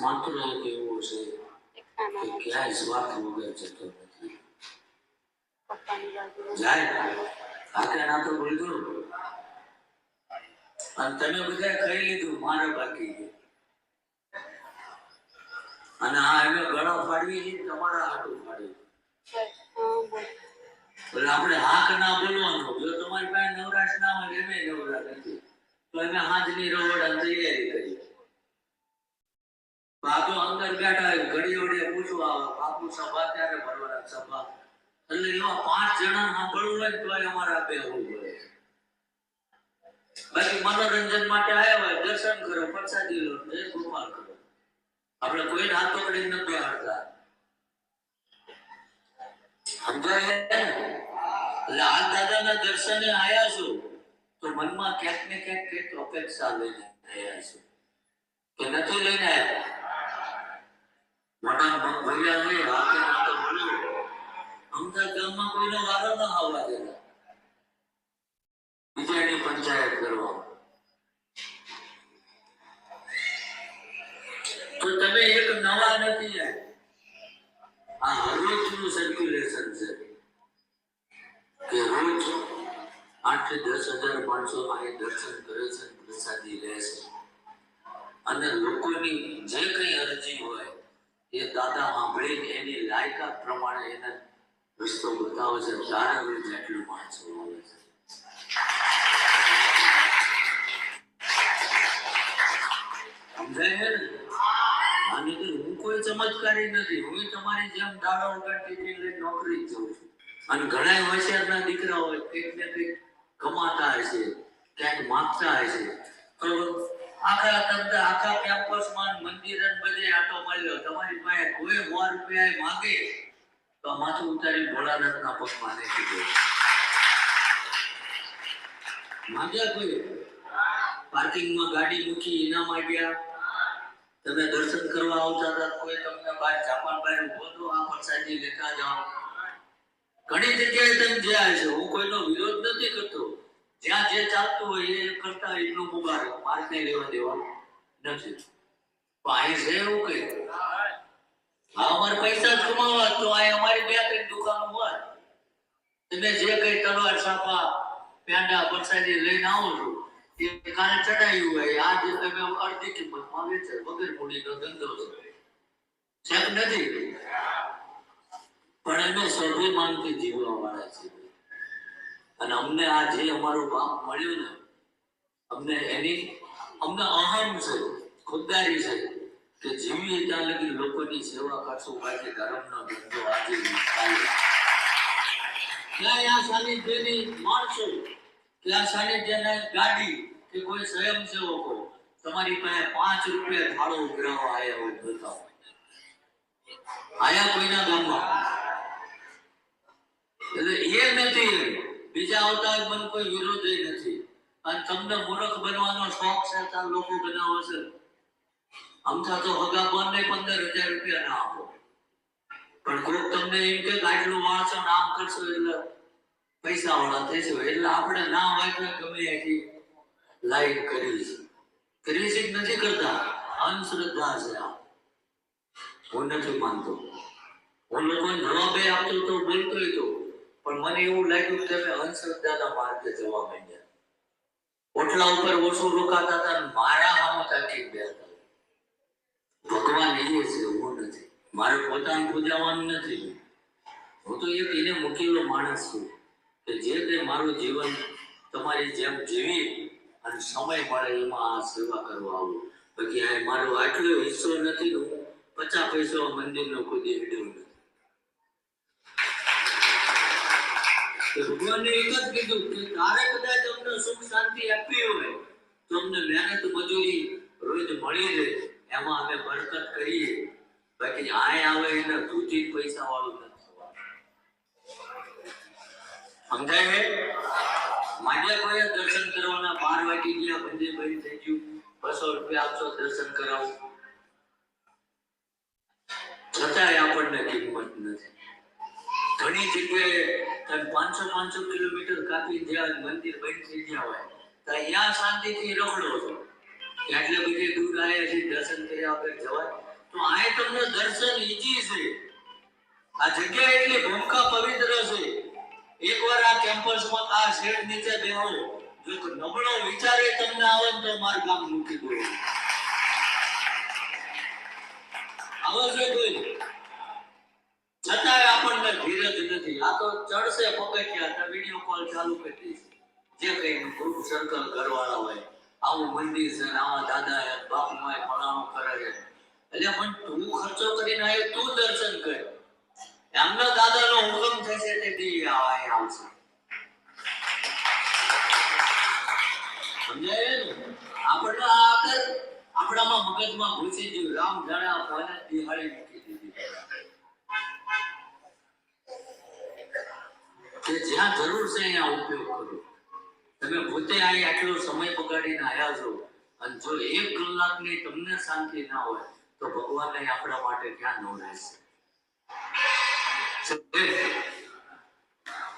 માત્ર એક એવું છે કે ક્યાંય સ્વાર્થ વગર જતો નથી જાય આકે ના તો બોલજો અને તમે બધા કહી લીધું મારે બાકી છે અને આ એમને ગળો ફાડવી છે તમારા હાટું ફાડવી એટલે આપણે હાક ના બોલવાનો જો તમારી પાસે નવરાશ ના હોય એમ નવરા નથી તો અમે હાથની રવડ તૈયારી કરી તો અંદર બેઠા હોય, ઘડી વડે પૂછવા બાપુ સભા ત્યારે ભરવાના સભા? એટલે એવા પાંચ જણા સાંભળવું હોય તો અમારા બે પડે બાકી મનોરંજન માટે આવ્યા હોય દર્શન કરો પ્રસાદી લો જય ગોપાલ કરો. આપણે કોઈને હાથ પકડી નથી બેહાડતા. સમજાય એટલે આ દાદાના દર્શને આવ્યા છો તો મનમાં ક્યાંક ને ક્યાંક કંઈક અપેક્ષા લઈને આવ્યા છો. કે નથી લઈને આવ્યા મોટા ભૈયા નહીં હાથે ના તો બોલ્યો. અમદાવાદ ગામમાં કોઈનો વારો ન આવવા દેતા. બીજાની પંચાયત કરવા. તો તમે એક નવા નથી આ હરરોજનું સર્ક્યુલેશન છે? કે રોજ આઠ દસ હજાર માણસો અહીં દર્શન કરે છે, પ્રસાદી લે છે. અને લોકોની જે કઈ અરજી હોય એ દાદા સાંભળીને એની લાયકાત પ્રમાણે એને રસ્તો બતાવે છે. ત્યારે જેટલું માણસો આવે છે. તો હું કોઈ ચમત્કારી નથી. હું તમારી જેમ દાડા વગર લઈને નોકરી જ જાઉં છું? અને ઘણા હોશિયારના દીકરા હોય કંઈક ને કંઈક કમાતા હશે ક્યાંક માગતા હશે તો આખા તમને આખા કેમ્પસમાં મંદિર બધે આટો મળ્યો. તમારી પાસે કોઈ સો રૂપિયા માગે? તો માથું ઉતારી ભોળાનાથના પગમાં નાખી દો માંગ્યા કોઈ? પાર્કિંગમાં ગાડી મૂકી એના માગ્યા તમે દર્શન કરવા આવતા હતા, કોઈ તમને બહાર જાપાન બહાર ઊભો તો આ પ્રસાદી લેતા જાઓ. ઘણી જગ્યાએ તમે જ્યાં છે હું કોઈનો વિરોધ નથી કરતો. જ્યાં જે ચાલતું હોય એ કરતા એટલું મુબારક કઈ લેવા દેવા નથી. અહીં છે એવું કઈ? અમારે પૈસા જ કમાવા તો આ અમારી બે ત્રણ દુકાનો હોય. તમે જે કઈ તલવાર, સાપા, પેંડા, પરસાદી લઈને આવો છો, એ કાલે ચડાયું હોય. આજ તમે અડધી કિંમતમાં વેચે. વગર મૂડીનો ધંધો છે. છે નથી. પણ અમે સ્વાભિમાનથી જીવવા વાળા છીએ. અને અમને આ જે અમારું બાપ મળ્યું ને, અમને એની, અમને અહમ છે, ખુદદારી છે, કે જીવીએ ત્યાં લગી લોકોની સેવા કરશું, બાકી ધર્મનો ધંધો આજે આ સાનિધ્યની માણસો ગાડી કે કોઈ સ્વયંસેવકો તમારી પાસે પાંચ રૂપિયા ભાડો ઉઘરાવા આવ્યા હોય આયા કોઈના ગામમાં? એટલે એ નથી બીજા અવતાર મને કોઈ વિરોધ નથી. અને તમને મૂર્ખ બનવાનો શોખ છે ત્યાં લોકો બનાવો છે. અમથા તો હગા બંને પંદર હજાર રૂપિયા ના આપો. પણ કોઈક તમને એમ કે આટલું વાંચો નામ કરશો એટલે પૈસા વાળા થઈશું એટલે આપણે ના હોય તો ગમે એટલી લાઈન કરી છે કરી છે નથી કરતા? અંધશ્રદ્ધા છે આ. હું નથી માનતો. હું લોકોને જવાબ આપતો તો બોલતો તો. પણ મને એવું લાગ્યું કે અમે અંધશ્રદ્ધાના માર્ગે જવા માંડ્યા. ઓટલા ઉપર ઓછું રોકાતા હતા મારા હામો તાકી ગયા હતા. ભગવાન એ છે, હું નથી. મારે પોતાનું પૂજાવાનું નથી. હું તો એક એને મૂકેલો માણસ છું કે જે તે મારું જીવન તમારી જેમ જીવી અને સમય મળે એમાં આ સેવા કરવા આવું. બાકી આ મારો આટલો હિસ્સો નથી, હું પચાસ પૈસા મંદિરનો કોઈ દેવડ્યો ભગવાને એક જ કીધું કે તારે કદાચ અમને સુખ શાંતિ આપવી હોય, તો અમને મહેનત મજૂરી રોજ મળી રહે, એમાં અમે બરકત કરીએ. બાકી આય આવે એને તૂટી પૈસા વાળું નથી સમજાય માજા કોઈ દર્શન કરવાના બાર વાગી ગયા, બંને ભાઈ થઈ ગયું. બસો રૂપિયા આપશો, દર્શન કરાવું. છતાંય આપણને કિંમત નથી. ઘણી જગ્યાએ તમે પાંચસો પાંચસો કિલોમીટર કાપી જ્યાં મંદિર બંધ થઈ ગયા હોય. તો અહીંયા શાંતિથી રખડો છો. એટલે બધી દૂર આવ્યા છે દર્શન કર્યા વગર જવાય. તો આ તમને દર્શન ઈજી છે. આ જગ્યા એટલી ભૂમકા પવિત્ર છે. એકવાર આ કેમ્પસમાં આ શેડ નીચે બેહો. જો તો નબળો વિચારે તમને આવે તો મારું કામ મૂકી દો. આવો છે કોઈ? છતાંય આપણને ધીરજ નથી. આ તો ચડશે પગથિયા. તો વીડિયો કોલ ચાલુ કરી જે કઈ ગ્રુપ સર્કલ ઘરવાળા હોય, આવું મંદિર છે આવા દાદા હે બાપુ ફલાણું કરે છે. એટલે પણ તું ખર્ચો કરીને આવ્યો, તું દર્શન કર. એમના દાદાનો હુકમ થશે તે દી આવશે. સમજાય ને? આપણે આ આપણામાં મગજમાં ઘૂસી ગયું. રામ જાણે આ ફોને દિહાળી મૂકી દીધી. કે જ્યાં જરૂર છે અહીંયા ઉપયોગ કરો. તમે પોતે અહીં આટલો સમય બગાડીને આવ્યા છો અને જો એક કલાકની તમને શાંતિ ના હોય, તો ભગવાન આપણા માટે ક્યાં ન રહેશે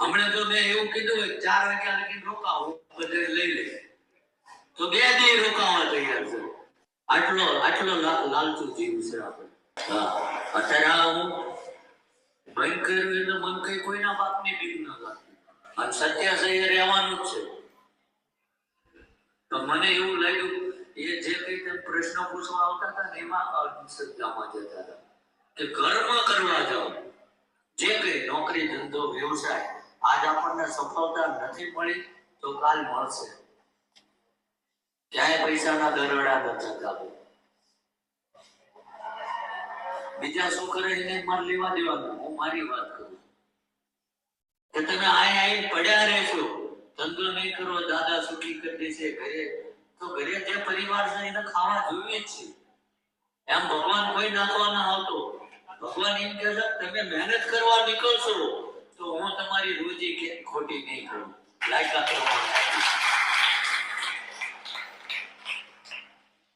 હમણાં તો મેં એવું કીધું હોય, ચાર વાગ્યા લગી રોકાવો બધે લઈ લે તો બે દી રોકાવા તૈયાર છે. આટલો આટલો લાલચુ જીવ છે આપણે. હા. અત્યારે હું કર્યું એટલે મન કઈ કોઈના બાપની ન લાગતી અને સત્ય છે રહેવાનું છે. તો મને એવું લાગ્યું, એ જે કઈ પ્રશ્ન પૂછવા આવતા હતા એમાં અંધશ્રદ્ધામાં જતા હતા. કે કર્મ કરવા જાઓ. જે કઈ નોકરી, ધંધો, વ્યવસાય, આજ આપણને સફળતા નથી મળી, તો કાલ મળશે. ક્યાંય પૈસાના દરોડા નથી થતા બીજા શું કરે? એને મન લેવા દેવાનું. હું મારી વાત કરું. કે તમે આય આય પડ્યા રહેશો. ધંધો નહીં કરો, દાદા સુખી કરી દેશે ઘરે. તો ઘરે જે પરિવાર છે એને ખાવા જોઈએ છે. એમ ભગવાન કોઈ નાખવા ના આવતો. ભગવાન એમ કહે છે, તમે મહેનત કરવા નીકળશો, તો હું તમારી રોજી કે ખોટી નહીં કરું. લાયકા પ્રમાણે.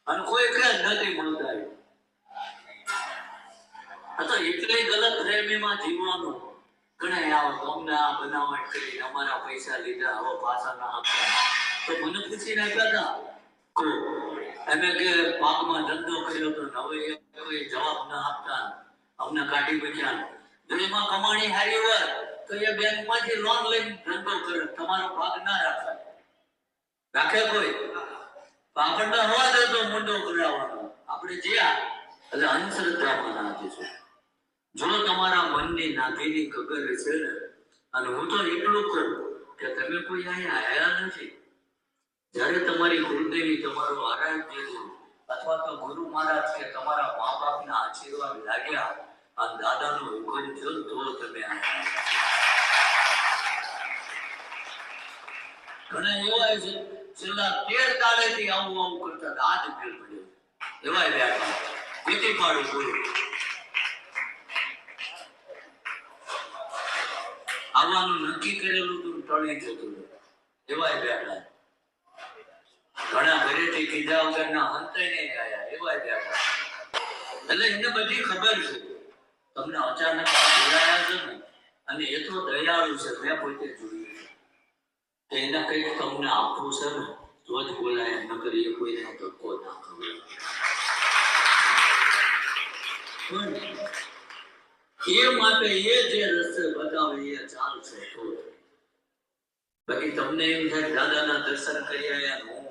અને કોઈ કહે નથી મળતા. તો એટલી ગલત પ્રેમીમાં જીવવાનું. ઘણા કર્યો હોય તો એ બેંકમાંથી લોન લઈને ધંધો કરે. તમારો ભાગ ના રાખે. રાખે કોઈ? આપણને હવા દે તો મુંડો કરાવવાનો. આપણે જ્યાં, એટલે અંધશ્રદ્ધામાં ના જઈશું જો તમારા મનની નાભીની કગર છે ને, અને હું તો એટલું કહું કે તમે કોઈ અહીંયા આવ્યા નથી. જ્યારે તમારી કુળદેવી તમારો આરાધ્ય અથવા તો ગુરુ મહારાજ કે તમારા મા બાપના આશીર્વાદ લાગ્યા આ દાદાનો હુકમ થયો તો તમે ઘણા એવા છે, છેલ્લા તેર દાડેથી આવું આવું કરતા. આજ ફેર પડ્યો એવાય બેઠા પીટી પાડું બોલું આવવાનું નક્કી કરેલું તું ટળી જતું. એવાય બેઠા. ઘણા ઘરેથી કીધા વગરના હંતે નહીં ગયા. એવાય બેઠા. એટલે એને બધી ખબર છે. તમને અચાનક બોલાયા છે ને, અને એ તો દયાળુ છે, મેં પોતે જોયું તો એને કંઈક તમને આપવું છે ને, તો જ બોલાય. ન કરીએ કોઈને ધક્કો ના ખબર એ માટે એ જે રસ્તે બતાવે એ ચાલશે તો. બાકી તમને એમ થાય દાદાના દર્શન કરી આવ્યા હું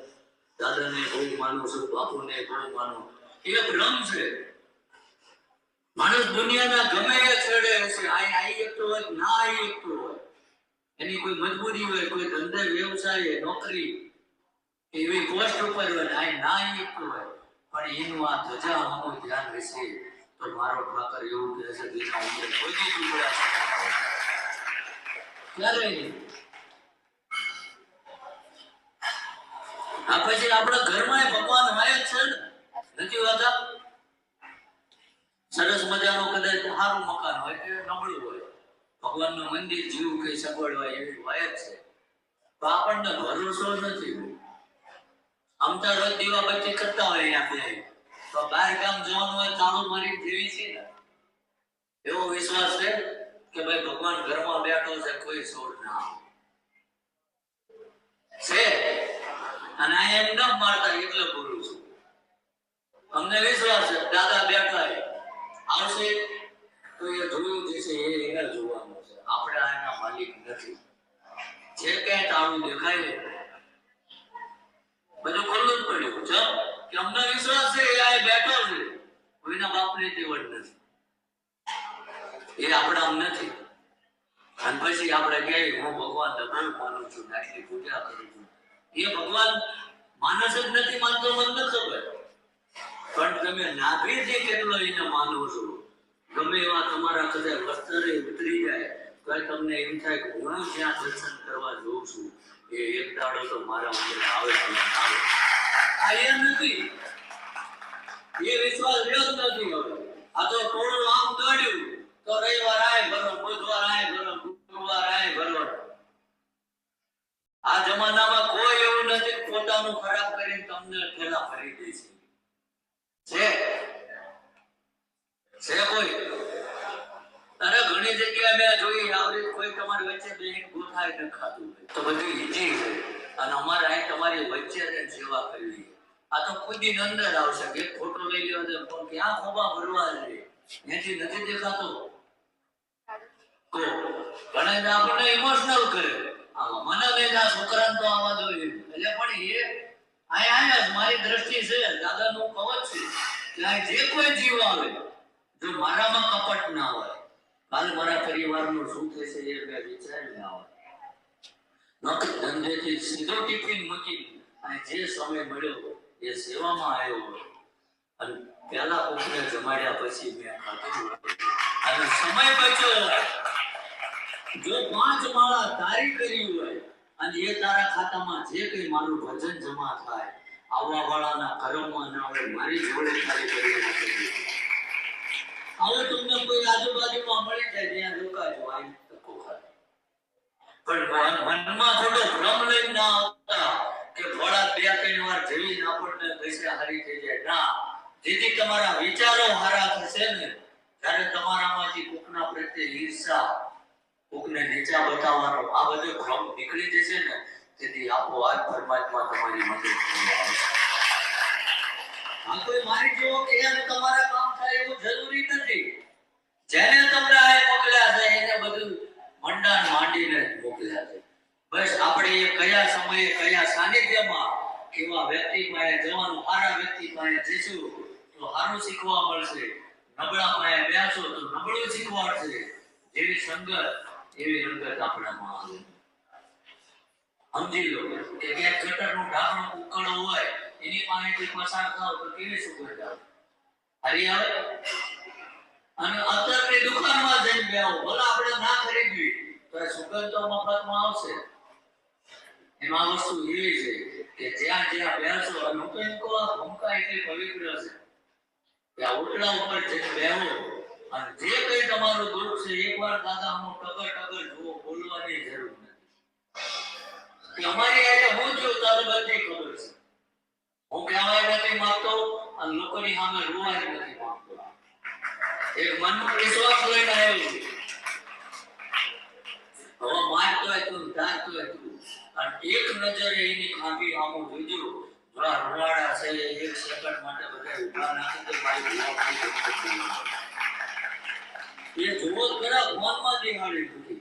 દાદાને બહુ માનું છું, બાપુને બહુ માનું. એ ભ્રમ છે. માણસ દુનિયાના ગમે એ છેડે હશે આ આવી શકતો હોય, ના આવી શકતો હોય. એની કોઈ મજબૂરી હોય, કોઈ ધંધે, વ્યવસાય, નોકરી, એવી પોસ્ટ ઉપર હોય આ ના આવી શકતો હોય. પણ એનું આ ધજા ધ્યાન રહેશે તો મારો ઠાકર એવું કહે છે કે એના કોઈ બી હોય. ક્યારે? આપણે આપણા ઘરમાં ભગવાન હોય જ છે ને? નથી હોતા સરસ મજાનું કદાચ સારું મકાન હોય કે નબળું હોય. ભગવાનનું મંદિર જીવ કઈ સગવડ હોય એવી હોય જ છે. તો આપણને ભરોસો નથી. આમ તો રોજ દીવા બચી કરતા હોય બે. કોઈ અમને વિશ્વાસ છે, દાદા બેઠા આવશે? જોયું જે એ એને જોવાનું આપણે આ માલિક નથી. જે ક્યાંય તાળું દેખાય બધું ખુલ્લું જ પડ્યું. છે અમને વિશ્વાસ છે, એ બેઠો છે. કોઈના બાપની તેવડ નથી. એ આપણા નથી. અને પછી આપણે કહે હું ભગવાન દબાણ માનું છું આટલી પૂજા કરું છું. એ ભગવાન માનસ જ નથી, માનતો મને ખબર. પણ તમે નાભીથી કેટલો એને માનો છો, ગમે એવા તમારા કદાચ વસ્ત્રે ઉતરી જાય તો તમને એમ થાય કે હું જ્યાં દર્શન કરવા જઉં છું, એ એક દાડો તો મારા અંદર આવે આવે ખરાબ કરીને તમને છે. કોઈ? અરે ઘણી જગ્યાએ મેં જોઈ આવડી કોઈ તમારી વચ્ચે બેહીને ગોથાય ન ખાતું તો બધું ઈજી છે. અને અમારે અહીં તમારી વચ્ચે સેવા કરવી આ તો ખુદ અંદર આવશે. કે ફોટો લઈ લ્યો તો પણ ક્યાં ખોબા ભરવા છે. એથી નથી દેખાતો. તો ઘણા આપણને ઇમોશનલ કરે. મને લઈને આ છોકરાને તો આવા જોઈએ એટલે પણ એ આય આયા મારી દ્રષ્ટિ છે. દાદાનું કવચ છે ત્યાં જે કોઈ જીવ આવે, જો મારામાં કપટ ના હોય, કાલ મારા પરિવારનું શું થશે એ મેં વિચાર્યું ના હોય ધંધેથી સીધો ટિફિન મૂકી અને જે સમય મળ્યો એ સેવામાં આવ્યો અને પેલા કોકને જમાડ્યા પછી મેં ખાધું અને સમય બચ્યો જો પાંચ માળા તારી કરી હોય અને એ તારા ખાતામાં જે કઈ મારું ભજન જમા થાય આવવા વાળાના કર્મમાં ના હોય, મારી જોડે તારી કરી નાખી તમને કોઈ આજુબાજુમાં મળી જાય, ત્યાં રોકાજો આવી પણ મન- મનમાં તમારા મારી જેવો કે તમારા કામ થાય એવું જરૂરી નથી. જેને તમને આ મોકલ્યા છે એને બધું મંડાણ માંડીને મોકલ્યા બસ આપણે કયા સમયે કયા સાનિધ્યમાં એવા વ્યક્તિ પાસે જવાનું, સારા વ્યક્તિ પાસે જઈશું, તો સારું શીખવા મળશે. નબળા પાસે બેસો તો નબળું શીખવાડશે. જેવી સંગત, એવી રંગત આપણામાં આવે. સમજી લો કે ક્યાંક ગટરનું ઢાંકણું ઉકળો હોય, એની પાસેથી પસાર થાવ તો કેવી સુગંધ આવે? અને અત્યારની દુકાનમાં જઈને બેહો. ભલે આપણે ના ખરીદવી, તો એ સુગંધ તો મફતમાં આવશે. એમાં વસ્તુ એવી છે કે જ્યાં જ્યાં બેસો અને હું કહું એટલી પવિત્ર છે કે આ ઉટલા ઉપર જઈને બેહો. અને જે કઈ તમારું દુઃખ છે, એકવાર દાદા, હું ટગર ટગર જુઓ, બોલવાની જરૂર નથી. કે અમારી આજે હું છું, તારે બધી ખબર છે. હું કહેવાય નથી માગતો, અને લોકોની સામે રોવાની નથી માંગતો. એક મનનો વિશ્વાસ લઈને આવ્યો હવે મારતો હોય તું ધારતો હોય તું. અને એક નજરે એની ખાંભી આમો જોજો. થોડા રૂવાડા છે, એક સેકન્ડ માટે બધા ઊભા નાખી તો મારી એ જુઓ જ ખરા ફોનમાં દેખાડી નથી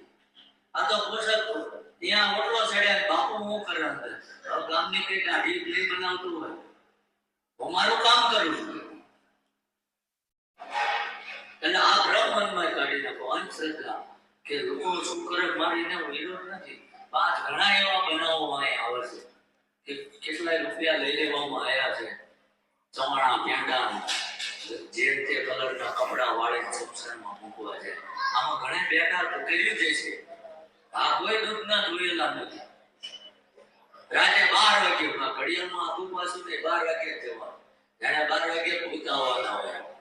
આ તો પોષક ત્યાં ઓટલો ચડ્યા બાપુ હું કરે અંદર? ગામની કઈ દાઢી પ્લે બનાવતું હોય. હું મારું કામ કરું છું. ભ્રમ મનમાં કાઢી નાખો. અંધશ્રદ્ધા કે લોકો શું કરે મારીને વિરોધ નથી. પાંચ ઘણા એવા બનાવોમાં અહીં આવે છે કે કેટલાય રૂપિયા લઈ લેવામાં આવ્યા છે. ચવાણા પેંડા જે તે કલરના કપડા વાળીને સંસારમાં મૂકવા છે. આમાં ઘણા બેકાર તો કર્યું જાય છે આ કોઈ દૂધના જોયેલા નથી. રાતે બાર વાગે ઘડિયાળમાં આખું પાછું ને બાર વાગે જવા જાણે બાર વાગે ઉતાવવાના હોય.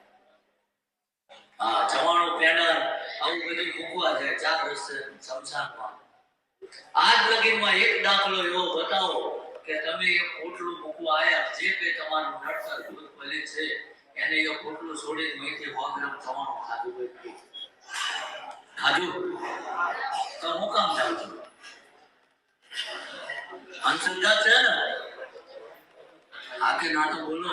હા પેનર આવું બધું મૂકવા જાય ચાર વર્ષે સમસાનમાં આજ લગીનમાં એક દાખલો એવો બતાવો કે તમે એક પોટલું મૂકવા આવ્યા, જે કઈ તમારું નડતર દૂધ ભલે છે, એને એ પોટલું છોડીને મેથી સો ગ્રામ ખાધું હોય ખાધું? તો હું કામ જાઉં છું? અંધશ્રદ્ધા છે ને આખે નાટક બોલો.